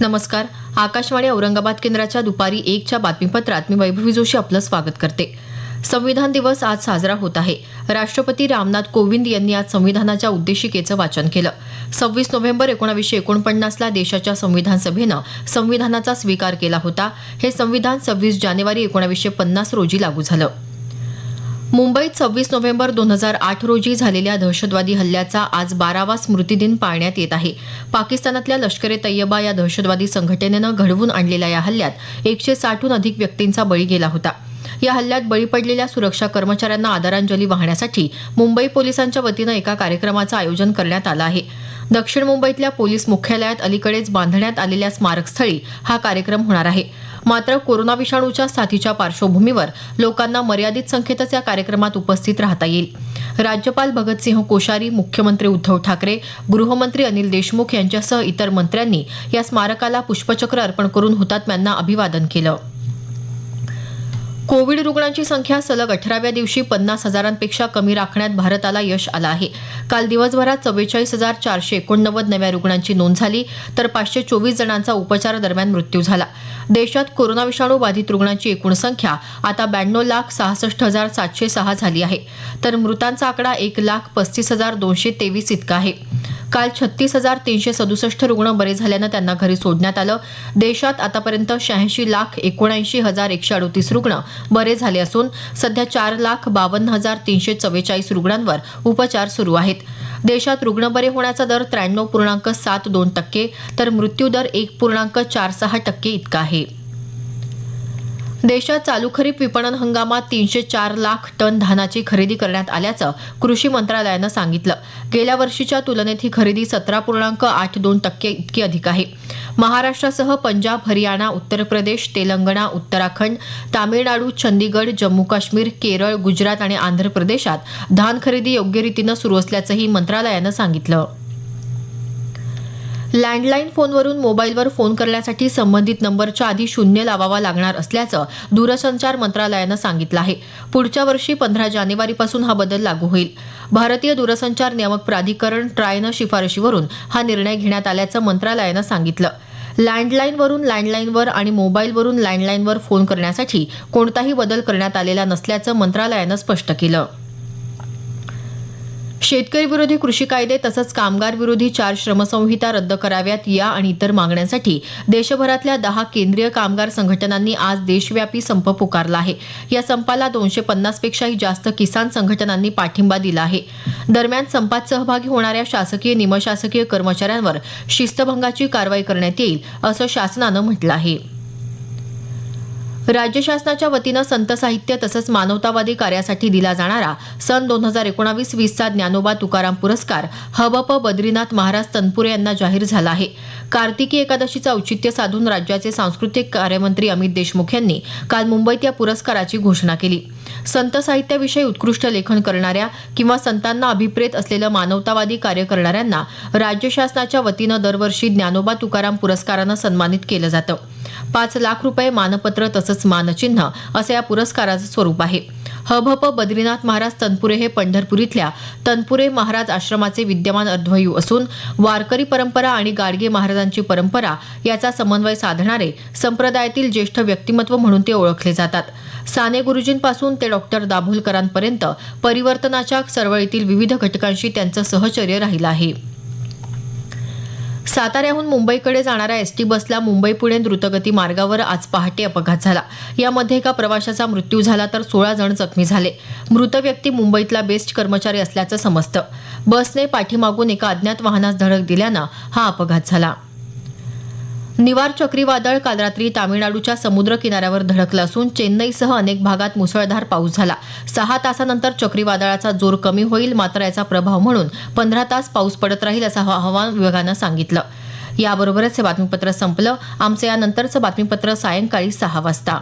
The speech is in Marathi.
नमस्कार. आकाशवाणी औरंगाबाद केंद्राच्या दुपारी एकच्या बातमीपत्रात मी वैभवी जोशी आपलं स्वागत करते. संविधान दिवस आज साजरा होत आहे. राष्ट्रपती रामनाथ कोविंद यांनी आज संविधानाच्या उद्देशिकेचं वाचन केलं. सव्वीस नोव्हेंबर एकोणावीसशे एकोणपन्नासला देशाच्या संविधान सभेनं संविधानाचा स्वीकार केला होता. हे संविधान सव्वीस जानेवारी एकोणावीसशे पन्नास रोजी लागू झालं. मुंबईत सव्वीस नोव्हेंबर दोन हजार आठ रोजी झालेल्या दहशतवादी हल्ल्याचा आज बारावा स्मृतिदिन पाळण्यात येत आहे. पाकिस्तानातल्या लष्कर ए तय्यबा या दहशतवादी संघटनेनं घडवून आणलेल्या या हल्ल्यात एकशे साठहून अधिक व्यक्तींचा बळी गेला होता. या हल्ल्यात बळी पडलेल्या सुरक्षा कर्मचाऱ्यांना आदरांजली वाहण्यासाठी मुंबई पोलिसांच्या वतीनं एका कार्यक्रमाचं आयोजन करण्यात आलं आहे. दक्षिण मुंबईतल्या पोलीस मुख्यालयात अलीकडेच बांधण्यात आलेल्या स्मारकस्थळी हा कार्यक्रम होणार आहे. मात्र कोरोना विषाणूच्या साथीच्या पार्श्वभूमीवर लोकांना मर्यादित संख्येतच या कार्यक्रमात उपस्थित राहता येईल. राज्यपाल भगतसिंह कोश्यारी मुख्यमंत्री उद्धव ठाकरे गृहमंत्री अनिल देशमुख यांच्यासह इतर मंत्र्यांनी या स्मारकाला पुष्पचक्र अर्पण करून हुतात्म्यांना अभिवादन केलं. कोविड रुग्णांची संख्या सलग अठराव्या दिवशी पन्नास हजारांपेक्षा कमी राखण्यात भारताला यश आलं आहे. काल दिवसभरात चव्वेचाळीस हजार चारशे एकोणनव्वद नव्या रुग्णांची नोंद झाली तर पाचशे चोवीस जणांचा उपचारादरम्यान मृत्यू झाला. देशात कोरोना विषाणू बाधित रुग्णांची एकूण संख्या आता ब्याण्णव लाख सहासष्ट हजार सातशे सहा झाली आहे तर मृतांचा आकडा एक लाख पस्तीस हजार दोनशे तेवीस इतका आहे. काल छत्तीस हजार तीनशे सदुसष्ट रुग्ण बरे झाल्यानं त्यांना घरी सोडण्यात आलं. देशात आतापर्यंत शहाऐंशी लाख एकोणऐंशी हजार एकशे अडोतीस रुग्ण बरे झाले असून सध्या चार लाख बावन्न हजार तीनशे चव्वेचाळीस रुग्णांवर उपचार सुरू आहेत. देशात रुग्ण बरे होण्याचा दर त्र्याण्णव पूर्णांक सात दोन टक्के तर मृत्यू दर एक पूर्णांक चार सहा टक्के इतका आहे. देशात चालू खरीप विपणन हंगामात तीनशे चार लाख टन धानाची खरेदी करण्यात आल्याचं कृषी मंत्रालयानं सांगितलं. गेल्या वर्षीच्या तुलनेत ही खरेदी सतरा पूर्णांक आठ दोन टक्के इतकी अधिक आहे. महाराष्ट्रासह पंजाब हरियाणा उत्तर प्रदेश तेलंगणा उत्तराखंड तामिळनाडू चंदीगड जम्मू काश्मीर केरळ गुजरात आणि आंध्र प्रदेशात धान खरेदी योग्य रीतीनं सुरू असल्याचंही मंत्रालयानं सांगितलं. लँडलाईन फोनवरून मोबाईलवर फोन करण्यासाठी संबंधित नंबरच्या आधी शून्य लावावा लागणार असल्याचं दूरसंचार मंत्रालयानं सांगितलं आहे. पुढच्या वर्षी पंधरा जानेवारीपासून हा बदल लागू होईल. भारतीय दूरसंचार नियामक प्राधिकरण ट्रायनं शिफारशीवरून हा निर्णय घेण्यात आल्याचं मंत्रालयानं सांगितलं. लँडलाईनवरून लँडलाईनवर आणि मोबाईलवरून लँडलाईनवर फोन करण्यासाठी कोणताही बदल करण्यात आलेला नसल्याचं मंत्रालयानं स्पष्ट केलं. शेतकरी विरोधी कृषी कायदे तसंच कामगार विरोधी चार श्रमसंहिता रद्द कराव्यात या आणि इतर मागण्यांसाठी देशभरातल्या दहा केंद्रीय कामगार संघटनांनी आज देशव्यापी संप पुकारला आहे. या संपाला दोनशे पन्नासपेक्षाही जास्त किसान संघटनांनी पाठिंबा दिला आहे. दरम्यान संपात सहभागी होणाऱ्या शासकीय निमशासकीय कर्मचाऱ्यांवर शिस्तभंगाची कारवाई करण्यात येईल असं शासनानं म्हटलं आहे. राज्य शासनाच्या वतीनं संत साहित्य तसंच मानवतावादी कार्यासाठी दिला जाणारा सन दोन हजार एकोणावीस वीसचा ज्ञानोबा तुकाराम पुरस्कार हबप बद्रीनाथ महाराज तनपुरे यांना जाहीर झाला आहे. कार्तिकी एकादशीचं औचित्य साधून राज्याचे सांस्कृतिक कार्यमंत्री अमित देशमुख यांनी काल मुंबईत या पुरस्काराची घोषणा केली. संत साहित्याविषयी उत्कृष्ट लेखन करणाऱ्या किंवा संतांना अभिप्रेत असलेलं मानवतावादी कार्य करणाऱ्यांना राज्य शासनाच्या वतीनं दरवर्षी ज्ञानोबा तुकाराम पुरस्कारानं सन्मानित केलं जातं. पाच लाख रुपये मानपत्र तसंच मानचिन्ह असं या पुरस्काराचं स्वरूप आहे. हभप बद्रीनाथ महाराज तनपुरे हे पंढरपूर इथल्या तनपुरे महाराज आश्रमाचे विद्यमान अर्धवयू असून वारकरी परंपरा आणि गाडगे महाराजांची परंपरा याचा समन्वय साधणारे संप्रदायातील ज्येष्ठ व्यक्तिमत्व म्हणून ते ओळखले जातात. साने गुरुजींपासून ते डॉक्टर दाभोलकरांपर्यंत परिवर्तनाच्या चळवळीतील विविध घटकांशी त्यांचं सहचर्य राहिलं आहे. साताऱ्याहून मुंबईकडे जाणाऱ्या एसटी बसला मुंबई पुणे द्रुतगती मार्गावर आज पहाटे अपघात झाला. यामध्ये एका प्रवाशाचा मृत्यू झाला तर सोळा जण जखमी झाले. मृत व्यक्ती मुंबईतला बेस्ट कर्मचारी असल्याचं समजतं. बसने पाठीमागून एका अज्ञात वाहनास धडक दिल्यानं हा अपघात झाला. निवार चक्रीवादळ काल रात्री तामिळनाडूच्या समुद्र किनाऱ्यावर धडकलं असून चेन्नईसह अनेक भागात मुसळधार पाऊस झाला. सहा तासानंतर चक्रीवादळाचा जोर कमी होईल मात्र याचा प्रभाव म्हणून पंधरा तास पाऊस पडत राहील असं हवामान विभागानं सांगितलं. याबरोबरच हे बातमीपत्र संपलं. आमचं यानंतरचं बातमीपत्र सायंकाळी सहा वाजता.